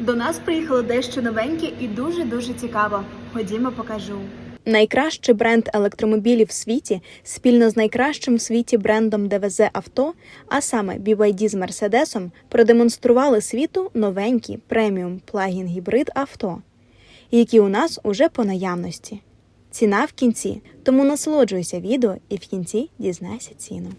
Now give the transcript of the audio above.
До нас приїхало дещо новеньке і дуже дуже цікаво. Ходімо, покажу. Найкращий бренд електромобілів в світі спільно з найкращим в світі брендом ДВЗ Авто, а саме BYD з Мерседесом, продемонстрували світу новенькі преміум плагін гібрид авто, які у нас уже по наявності. Ціна в кінці, тому насолоджуйся відео і в кінці дізнайся ціну.